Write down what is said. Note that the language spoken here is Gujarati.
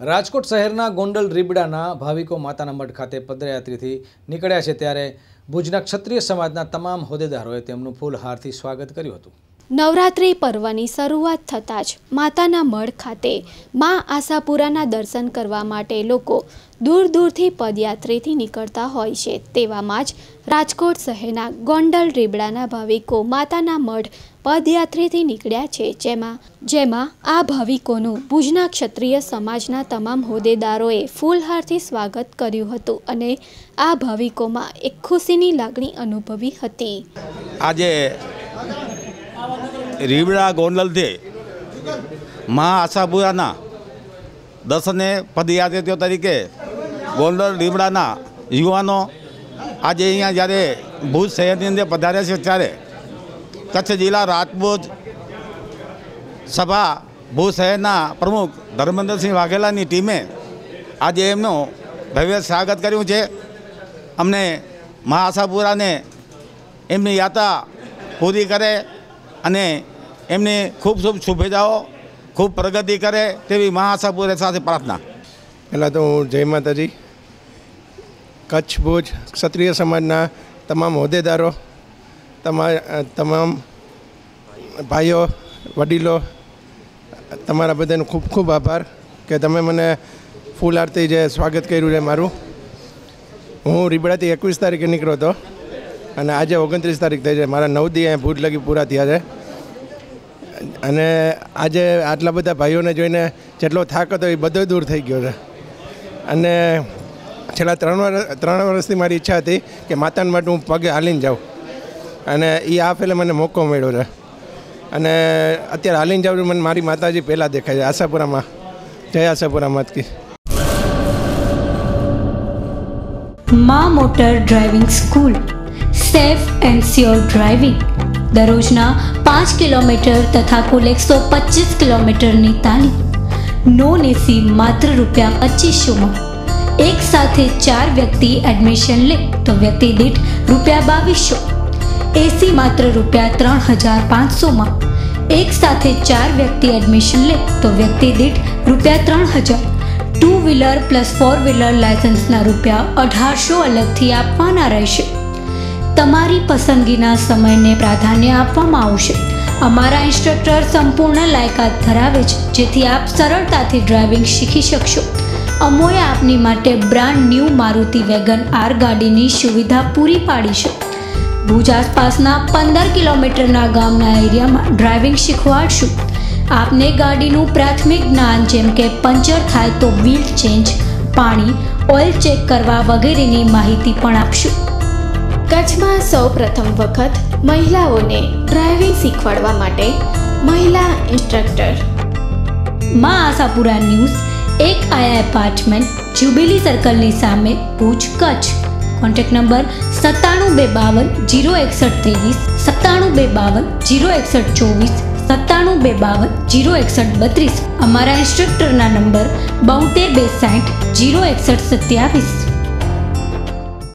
રાજકોટ શહેરના ગોંડલ રીબડાના ભાવિકો માતાના મઢ ખાતે પદયાત્રીથી નીકળ્યા છે ત્યારે ભુજના ક્ષત્રિય સમાજના તમામ હોદ્દેદારોએ તેમનું ફૂલહારથી સ્વાગત કર્યું હતું. નવરાત્રિ પર્વની શરૂઆત થતાં જ માતાના મઢ ખાતે મા આશાપુરાના દર્શન કરવા માટે લોકો દૂર દૂરથી પદયાત્રેથી નીકળતા હોય છે. તેવામાં જ રાજકોટ શહેરના ગોંડલ રીબડાના ભાવિકો માતાના મઢ પદયાત્રેથી નીકળ્યા છે. જેમાં જેમાં આ ભાવિકોનું ભુજના ક્ષત્રિય સમાજના તમામ હોદ્દેદારોએ ફૂલહારથી સ્વાગત કર્યું હતું અને આ ભાવિકોમાં એક ખુશીની લાગણી અનુભવી હતી. આજે રીબડા ગોંડલથી મહા આશાપુરાના દર્શને પદયાત્રીઓ તરીકે ગોંડલ રીવડાના યુવાનો આજે અહીંયા જ્યારે ભુજ શહેરની અંદર પધાર્યા છે ત્યારે કચ્છ જિલ્લા રાજપૂત સભા ભુજ શહેરના પ્રમુખ ધર્મેન્દ્રસિંહ વાઘેલાની ટીમે આજે એમનું ભવ્ય સ્વાગત કર્યું છે. અમને મહા આશાપુરાને એમની યાત્રા પૂરી કરે અને એમને ખૂબ ખૂબ શુભેચ્છાઓ, ખૂબ પ્રગતિ કરે તેવી મહાઆશાપુરે સાથે પ્રાર્થના. પહેલાં તો હું જય માતાજી. કચ્છ ભુજ ક્ષત્રિય સમાજના તમામ હોદ્દેદારો, તમા, તમામ ભાઈઓ, વડીલો, તમારા બધાનો ખૂબ ખૂબ આભાર કે તમે મને ફૂલ આરતી જે સ્વાગત કર્યું છે મારું. હું રીબડાથી એકવીસ તારીખે નીકળ્યો હતો અને આજે ઓગણત્રીસ તારીખ થઈ છે. મારા નવ દી અહીંયા ભૂજ લગી પૂરા થયા છે. અને આજે આટલા બધા ભાઈઓને જોઈને જેટલો થાક હતો એ બધો દૂર થઈ ગયો છે. અને છેલ્લા ત્રણ વર્ષ ત્રણ વર્ષથી મારી ઈચ્છા હતી કે માતાને માટે હું પગે હાલીને જાઉં. અને એ આ પહેલે મને મોકો મળ્યો છે. અને અત્યારે હાલીને જાઉં મને મારી માતાજી પહેલાં દેખાય છે, આશાપુરામાં, જય આશાપુરામાં કી મા motor driving school, safe and sure driving. દરરોજના પાંચ કિલોમીટર તથા કુલ એકસો પચીસ કિલોમીટરની તાલીમ. નોન એસી માત્ર રૂપિયા પચીસોમાં એક સાથે ચાર વ્યક્તિ એડમિશન લે તો વ્યક્તિ દીઠ રૂપિયા બાવીસો એસી માત્ર રૂપિયા ત્રણ હજાર પાંચસોમાં. એક સાથે ચાર વ્યક્તિ એડમિશન લે તો વ્યક્તિ દીઠ રૂપિયા ત્રણ હજાર. Two wheeler plus four wheeler લાયસન્સના રૂપિયા અઢારસો અલગથી આપવાના રહેશે. તમારી પસંદગીના સમયને પ્રાધાન્ય આપવામાં આવશે. અમારા ઇન્સ્ટ્રક્ટર સંપૂર્ણ લાયકાત ધરાવે છે, જેથી આપ સરળતાથી ડ્રાઇવિંગ શીખી શકશો. અમોએ આપની માટે brand new Maruti wagon R ગાડીની સુવિધા પૂરી પાડી છે. ભુજ આસપાસના પંદર કિલોમીટરના ગામના એરિયામાં ડ્રાઇવિંગ શીખવાડશું. આપને ગાડીનું પ્રાથમિક જ્ઞાન જેમ કે પંચર થાય તો વ્હીલ ચેન્જ, પાણી, ઓઇલ ચેક કરવા વગેરેની માહિતી પણ આપશું. કચ્છમાં સૌ પ્રથમ વખત મહિલાઓને ડ્રાઇવિંગ શીખવાડવા માટે મહિલા ઇન્સ્ટ્રક્ટર. માં આશાપુરા ન્યૂઝ, એક આયા એપાર્ટમેન્ટ, જ્યુબિલી સર્કલની સામે ભુજ, કચ્છ. કોન્ટેક્ટ નંબર સત્તાણું બે બાવન જીરો એકસઠ ત્રેવીસ, સત્તાણું બે બાવન જીરો એકસઠ ચોવીસ, સત્તાણું બે બાવન જીરો એકસઠ બત્રીસ. અમારા ઇન્સ્ટ્રક્ટરના નંબર બોતેર બે સાઠ જીરો એકસઠ સત્યાવીસ.